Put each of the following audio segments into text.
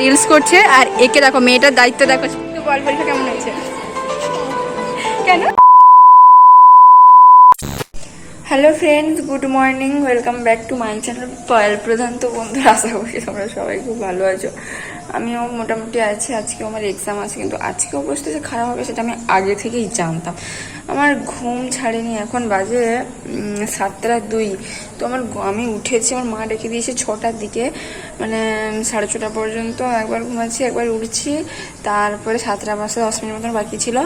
Reels করছে আর একে দেখো, মেয়েটার দায়িত্ব দেখো কেমন হয়েছে? কেন? Hello friends good morning welcome back to my channel Payal Pradhan তো বন্ধুরা, আশা করি তোমরা সবাই খুব ভালো আছো। আমিও মোটামুটি আছি আজকে আমার এক্সাম আছে, কিন্তু আজকে অবস্থা যে খারাপ হবে সেটা আমি আগে থেকেই জানতাম। আমার ঘুম ছাড়েনি, এখন বাজে সাতটা দুই। তো আমার আমি উঠেছি, আমার মা রেখে দিয়েছে ছটার দিকে। মানে সাড়ে ছটা পর্যন্ত একবার ঘুমাচ্ছি, একবার উঠছি। তারপরে সাতটা, পাঁচটা, দশ মিনিট মতন বাকি ছিল,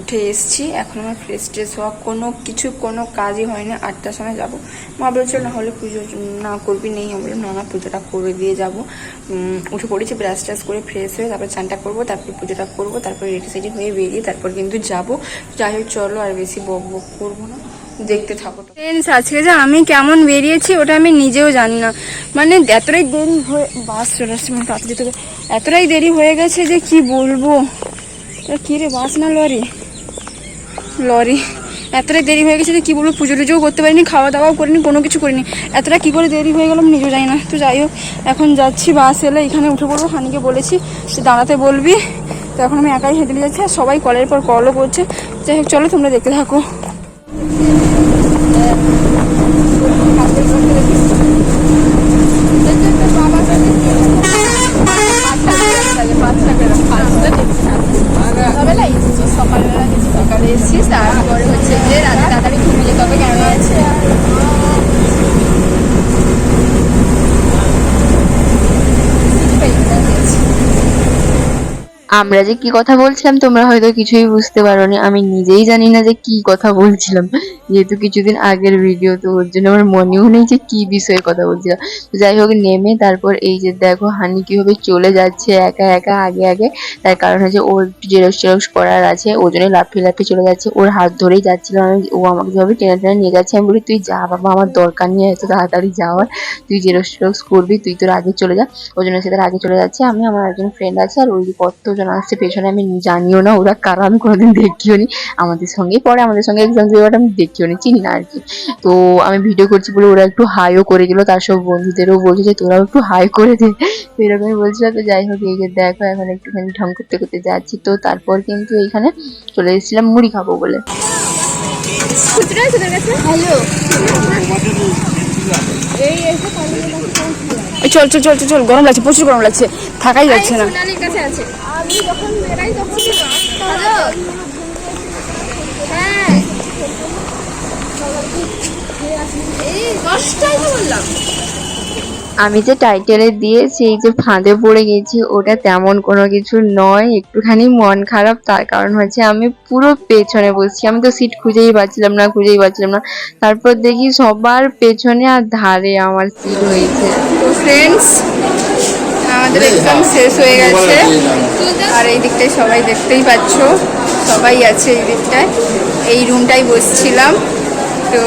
উঠে এসছি। এখন আমার ফ্রেশ ট্রেশ হওয়া কোনো কিছু, কোনো কাজই হয়নি, আটটার সময় যাব। মা বলছিল না হলে পুজো, না করবি, নেই। আমি বললাম, না না, পুজোটা করে দিয়ে যাব। উঠে পড়েছি ব্রাশ ট্রাশ করে ফ্রেশ হয়ে তারপর চানটা করব, তারপর পুজোটা করব, তারপর রেডি সেডি হয়ে বেরিয়ে তারপর কিন্তু যাব। যাই হোক, চলো আর বেশি বক বক করব না। দেখতে থাকো ফ্রেন্ডস আজকে যে আমি কেমন বেরিয়েছি ওটা আমি নিজেও জানি না। মানে এতটাই দেরি হয়ে বাস চলে আসছে মানে তাড়াতাড়ি যেতে এতটাই দেরি হয়ে গেছে যে কি বলব? কি রে, বাস না লরি? লরি। এতটাই দেরি হয়ে গেছে যে কী বলব, পুজো টুজোও করতে পারিনি, খাওয়া দাওয়াও করিনি, কোনো কিছু করিনি। এতটা কী করে দেরি হয়ে গেলাম নিজেও জানি না। তো যাই হোক, এখন যাচ্ছি, বাস এলে এখানে উঠে পড়ব। হানিকে বলেছি, সে দাঁড়াতে বলবি। তো এখন আমি একাই হেঁটে যাচ্ছি আর সবাই কলের পর কলও করছে। যাই হোক, চলো তোমরা দেখতে থাকো সকালবেলা গেছি সকালে এসেছি তারপরে হচ্ছে যে রাতে তাড়াতাড়ি ঘুমিয়ে যেতে হবে কেন আছে আমরা যে কি কথা বলছিলাম, তোমরা হয়তো কিছুই বুঝতে পারোনি। আমি নিজেই জানি না যে কি কথা বলছিলাম। যেহেতু কিছুদিন আগের ভিডিও তো ওর জন্য আমার মনেও নেই যে কি বিষয়ে কথা বলছিলাম। যাই হোক, নেমে তারপর এই যে দেখো হানি কীভাবে চলে যাচ্ছে একা একা আগে আগে, তার কারণ হচ্ছে ওর জেরক্স জেরক্স করার আছে ও জন্য লাফিয়ে লাফিয়ে চলে যাচ্ছে, ওর হাত ধরেই যাচ্ছিলাম আমি, ও আমাকে যেভাবে টেনে টেনে নিয়ে যাচ্ছে, আমি বলি, তুই যা বাবা, আমার দরকার নিয়ে এত তাড়াতাড়ি যাওয়ার তুই জেরক্স জেরক্স করবি, তুই তোর আগে চলে যা। ওই জন্য সে তার আগে চলে যাচ্ছে, আমি আমার একজন ফ্রেন্ড আছে, আর ওই কতজন আসছে পেছনে, আমি জানিও না, ওরা কারা আমি কোনোদিন দেখিও নি। আমাদের সঙ্গেই পড়ে, আমাদের সঙ্গে এক্সাম দেওয়াটা আমি দেখিও নি চিনি না আর কি। তো আমি ভিডিও করছি বলে ওরা একটু হাইও করে দিল তার সব বন্ধুদেরও বলছে যে তোরাও একটু হাই করে দে। তো এরকমই বলছিল তো যাই হোক এই যে দেখো এখন একটুখানি ঢং করতে করতে যাচ্ছি। তো তারপর কিন্তু এইখানে চলে এসেছিলাম মুড়ি খাব বলে। চল চল চল চল চল গরম লাগছে প্রচুর গরম লাগছে থাকাই যাচ্ছে না। কাছে আছে। আমি যখন বেরাই তখন হ্যালো হ্যাঁ এই দশটাই তো বললাম। আমি যে টাইটেলে দিয়েছি এই যে ফাঁদে পড়ে গেছি ওটা তেমন কোনো কিছু নয়। একটুখানি মন খারাপ তার কারণ হচ্ছে আমি পুরো পেছনে বসছি। আমি তো সিট খুঁজেই পাচ্ছিলাম না খুঁজেই পাচ্ছিলাম না। তারপর দেখি সবার পেছনে আর ধারে আমার সিট হয়েছে। তো ফ্রেন্ডস আমাদের এক্সাম শেষ হয়ে গেছে। আর এই দিকটায় সবাই দেখতেই পাচ্ছ সবাই আছে এই দিকটায়। এই রুমটাই বসছিলাম তো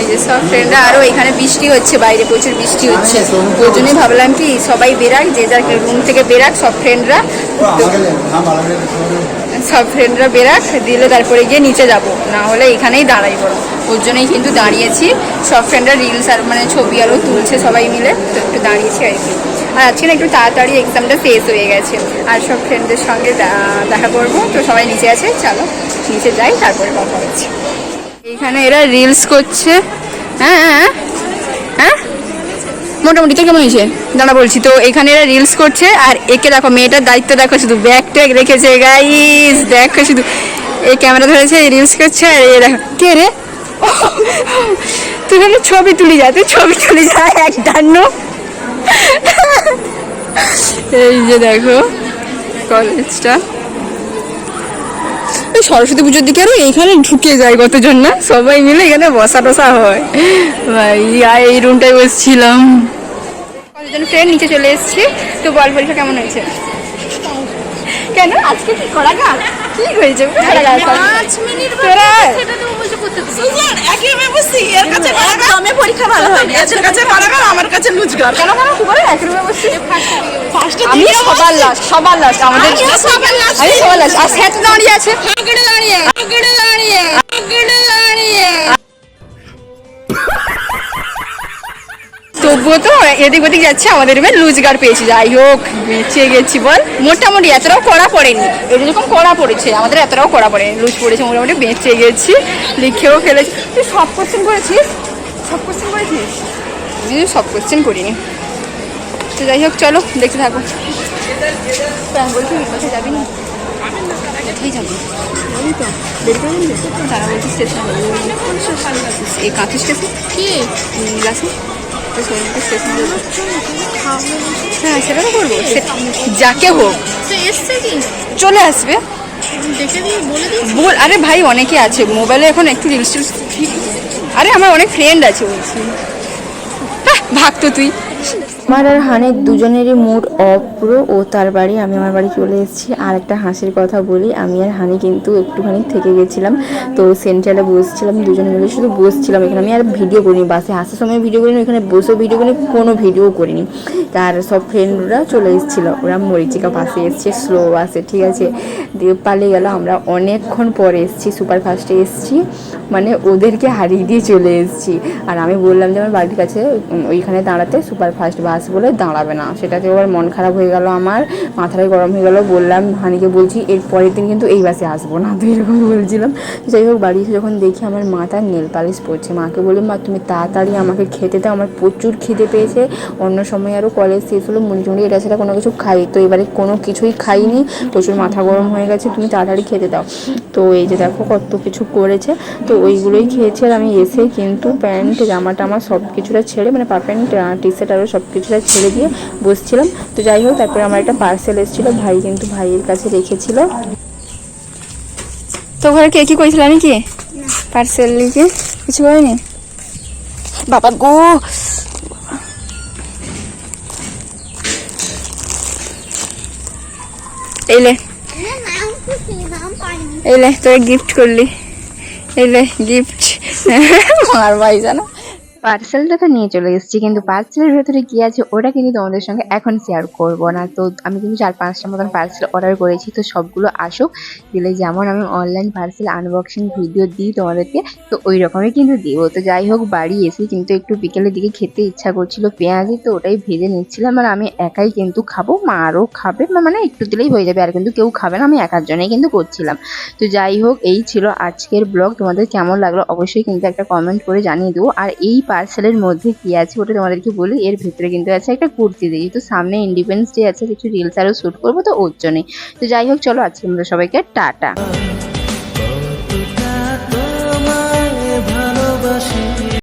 এই যে সব ফ্রেন্ডরা আরও এখানে বৃষ্টি হচ্ছে বাইরে প্রচুর বৃষ্টি হচ্ছে। ওই জন্যই ভাবলাম কি সবাই বেরাক যে যার রুম থেকে বেরাক সব ফ্রেন্ডরা সব ফ্রেন্ডরা বেরাক দিলে তারপরে গিয়ে নিচে যাব না হলে এখানেই দাঁড়াই বড় ওর জন্যই কিন্তু দাঁড়িয়েছি। সব ফ্রেন্ডরা রিলস আর মানে ছবি আরও তুলছে সবাই মিলে তো একটু দাঁড়িয়েছি আর কি। আর আজকে না একটু তাড়াতাড়ি এক্সামটা শেষ হয়ে গেছে। আর সব ফ্রেন্ডদের সঙ্গে দেখা করব তো সবাই নিচে আছে চলো নিচে যাই তারপরে কথা হচ্ছে। এখানে এরা রিলস করছে। হ্যাঁ হ্যাঁ হ্যাঁ। মোটামুটি তো কেমন হয়েছে? দাঁড়া বলছি তো, এখানে এরা রিলস করছে, আর একে দেখো, মেয়েটার দায়িত্ব দেখো, শুধু ব্যাগ ট্যাগ রেখেছে গাইস দেখো শুধু। এই ক্যামেরা ধরেছে রিলস করছে, আর এ দেখো। কে রে? তুই হলে ছবি তুলি যা, তুই ছবি তুলি যা, এক ডান্ন এই যে দেখো কলেজটা সরস্বতী পুজোর দিকে আরও এইখানে ঢুকে যায় কতজন না? সবাই মিলে এখানে বসা টসা হয়। ভাই এই রুমটায় বসছিলাম। কতজন ফ্রেন্ড নিচে চলে এসেছি? তো বল পরীক্ষা কেমন হয়েছে? কেন? আজকে কি করা না কি হয়েছে? তোরা সেটা তো বলছে করতে দিবে একই আমি বসছি এর কাছে একদমই পরীক্ষা ভালো হয়নি কাছে আমার কাছে লুজগার কেন কেন? কি করে এক রুমে বসছি ফার্স্টে আমি সবার লাস্ট সবার লাস্ট আমাদের সবার last। আমি সবার লাস্ট আর স্যার দাঁড়িয়ে আছে। আগড়ে দাঁড়িয়ে আগড়ে দাঁড়িয়ে আগড়ে দাঁড়িয়ে। তো ঢুকবো তো এদিক ওদিক যাচ্ছে আমাদের রুমে লুজগার পেয়েছি। যাই হোক বেঁচে গেছি বল। মোটামুটি এতটাও কড়া পড়েনি। এরকম কড়া পড়েছে আমাদের এতটাও কড়া পড়েনি। লুজ পড়েছে মোটামুটি বেঁচে গেছি লিখেও ফেলেছি। তুই সব কোশ্চেন করেছিস? সব কোশ্চেন করেছিস সব কোশ্চেন করিনি। তো যাই হোক চলো দেখতে থাকো। বলছি কোথায় যাবি না? কোথায় যাবি? বলি তো বের করে তারা বলছি স্টেশন এই কাঁথি স্টেশন কি? হ্যাঁ সেটা তো করব। যাকে হোক। চলে আসবে। বল আরে ভাই অনেকে আছে। মোবাইলে এখন একটু রিলস টিলস আরে আমার অনেক ফ্রেন্ড আছে বলছি। বাহ, ভাগ তো তুই। আমার আর হানের দুজনেরই মুড অফ পুরো। ও তার বাড়ি, আমি আমার বাড়ি চলে এসেছি। আর একটা হাসির কথা বলি, আমি আর হানি কিন্তু একটুখানি থেকে গেছিলাম। তো সেন্ট্রালে বসছিলাম, দুজনে মিলে শুধু বসছিলাম এখানে। আমি আর ভিডিও করিনি, বাসে আসার সময় ভিডিও করিনি এখানে বসে ভিডিও করিনি, কোনো ভিডিও করিনি। তার সব ফ্রেন্ডরা চলে এসেছিল। ওরা মরিচিকা বাসে এসছে স্লো বাসে ঠিক আছে। দিয়ে পালিয়ে গেল। আমরা অনেকক্ষণ পরে এসেছি সুপার ফাস্টে এসেছি। মানে ওদেরকে হারিয়ে দিয়ে চলে এসেছি। আর আমি বললাম যে, আমার বাড়ির কাছে ওইখানে দাঁড়াতে সুপার ফাস্ট বাস বলে দাঁড়াবে না। সেটাতে আবার মন খারাপ হয়ে গেল আমার, মাথাটাই গরম হয়ে গেল, বললাম, হানিকে বলছি, এর পরের দিন কিন্তু এই বাসে আসব না। তো এরকম বলছিলাম। যাই হোক, বাড়ি এসে যখন দেখি আমার মাথার নেল পালিশ পড়ছে মাকে বললাম, মা, তুমি তাড়াতাড়ি আমাকে খেতে দাও, আমার প্রচুর খিদে পেয়েছে। অন্য সময় আরও কলেজ শেষ হলো, মুড়ি এটা সেটা কোনো কিছু খাই। তো এবারে কোনো কিছুই খাইনি, প্রচুর মাথা গরম হয়ে গেছে, তুমি তাড়াতাড়ি খেতে দাও। তো এই যে দেখো কত কিছু করেছে। তো ওইগুলোই খেয়েছে আর আমি এসে কিন্তু প্যান্ট জামা টামা সব কিছুটা ছেড়ে মানে পা প্যান্ট টি শার্ট আরও সব কিছুটা ছেড়ে দিয়ে বসছিলাম। তো যাই হোক, তারপরে আমার একটা পার্সেল এসেছিল, ভাই কিন্তু ভাইয়ের কাছে রেখেছিল। তো ঘরে কে কি কইছিল নাকি পার্সেল লিখে কিছু করেনি? বাবা গো! পাইনি এইলে তোকে গিফট করলি। এইলে গিফট মার ভাই জানো? পার্সেলটা তো নিয়ে চলে এসেছি, কিন্তু পার্সেলের ভেতরে কি আছে ওটা কিন্তু তোমাদের সঙ্গে এখন শেয়ার করব না। তো আমি কিন্তু চার পাঁচটা মতন পার্সেল অর্ডার করেছি, তো সবগুলো আসুক, দিলে যেমন আমি অনলাইন পার্সেল আনবক্সিং ভিডিও দিই তোমাদেরকে, তো ওই রকমই কিন্তু দিব। তো যাই হোক, বাড়ি এসে কিন্তু একটু বিকেলের দিকে খেতে ইচ্ছা করছিল পেঁয়াজি, তো ওটাই ভেজে নিচ্ছিলাম, আর আমি একাই কিন্তু খাব, মা আরও খাবে মা- মানে একটু দিলেই হয়ে যাবে, আর কিন্তু কেউ খাবে না, আমি একার জন্যই কিন্তু করছিলাম। তো যাই হোক, এই ছিল আজকের ব্লগ তোমাদের কেমন লাগল অবশ্যই কিন্তু একটা কমেন্ট করে জানিয়ে দেবো। আর এই পার্সেলের মধ্যে কি আছে ওটা তোমাদেরকে বলি। এর ভিতরে কিন্তু আছে একটা কুর্তি দিয়ে তো সামনে ইন্ডিপেন্ডেন্স ডে আছে, কিছু রিলস আরও শ্যুট করব, তো ওর জন্যই। তো যাই হোক, চলো আজকে আমরা সবাইকে টাটা।